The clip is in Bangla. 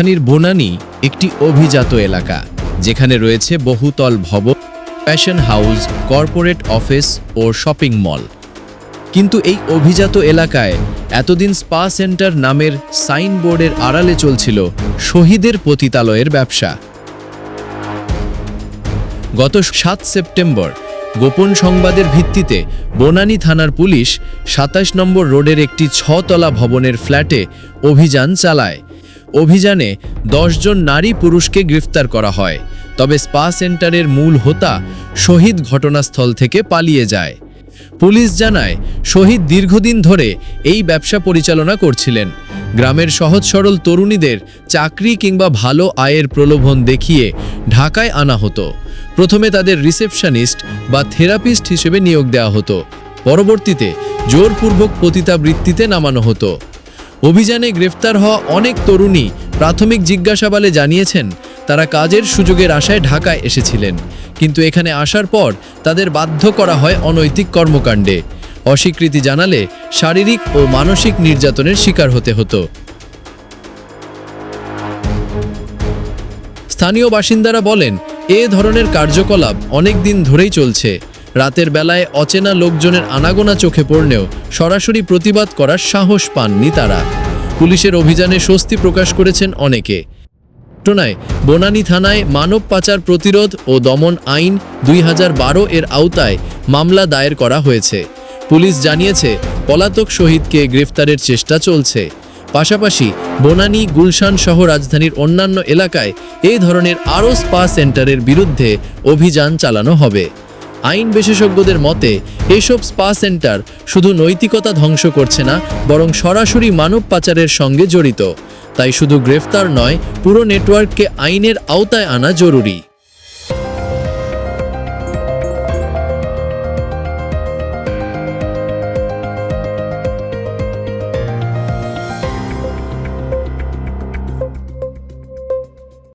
রাজধানীর বনানী একটি অভিজাত এলাকা, যেখানে রয়েছে বহুতল ভবন, ফ্যাশন হাউস, কর্পোরেট অফিস ও শপিং মল। কিন্তু এই অভিজাত এলাকায় এতদিন স্পা সেন্টার নামের সাইনবোর্ডের আড়ালে চলছিল শহীদের পতিতালয়ের ব্যবসা। গত সাত সেপ্টেম্বর গোপন সংবাদের ভিত্তিতে বনানী থানার পুলিশ সাতাশ নম্বর রোডের একটি ছতলা ভবনের ফ্ল্যাটে অভিযান চালায়। অভিযানে জন নারী পুরুষকে গ্রেফতার করা হয়। তবে স্পা সেন্টারের মূল হোতা শহীদ ঘটনাস্থল থেকে পালিয়ে যায়। পুলিশ জানায়, শহীদ দীর্ঘদিন ধরে এই ব্যবসা পরিচালনা করছিলেন। গ্রামের সহজ সরল তরুণীদের চাকরি কিংবা ভালো আয়ের প্রলোভন দেখিয়ে ঢাকায় আনা হতো। প্রথমে তাদের রিসেপশনিস্ট বা থেরাপিস্ট হিসেবে নিয়োগ দেওয়া হতো। পরবর্তীতে জোরপূর্বক পতিতাবৃত্তিতে নামানো হতো। অভিযানে গ্রেফতার হওয়া অনেক তরুণী প্রাথমিক জিজ্ঞাসাবালে জানিয়েছেন, তারা কাজের সুযোগের আশায় ঢাকায় এসেছিলেন। কিন্তু এখানে আসার পর তাদের বাধ্য করা হয় অনৈতিক কর্মকাণ্ডে। অস্বীকৃতি জানালে শারীরিক ও মানসিক নির্যাতনের শিকার হতে হতো। স্থানীয় বাসিন্দারা বলেন, এ ধরনের কার্যকলাপ অনেক দিন ধরেই চলছে। রাতের বেলায় অচেনা লোকজনের আনাগোনা চোখে পড়লেও সরাসরি প্রতিবাদ করার সাহস পাননি তারা। পুলিশের অভিযানে স্বস্তি প্রকাশ করেছেন অনেকে। ঘটনায় বনানী থানায় মানব পাচার প্রতিরোধ ও দমন আইন দুই হাজার বারো এর আওতায় মামলা দায়ের করা হয়েছে। পুলিশ জানিয়েছে, পলাতক শহীদকে গ্রেফতারের চেষ্টা চলছে। পাশাপাশি বনানী, গুলশান সহ রাজধানীর অন্যান্য এলাকায় এই ধরনের আরও স্পা সেন্টারের বিরুদ্ধে অভিযান চালানো হবে। আইন বিশেষজ্ঞদের মতে, এসব স্পা সেন্টার শুধু নৈতিকতা ধ্বংস করছে না, বরং সরাসরি মানব পাচারের সঙ্গে জড়িত। তাই শুধু গ্রেফতার নয়, পুরো নেটওয়ার্ককে আইনের আওতায় আনা জরুরি।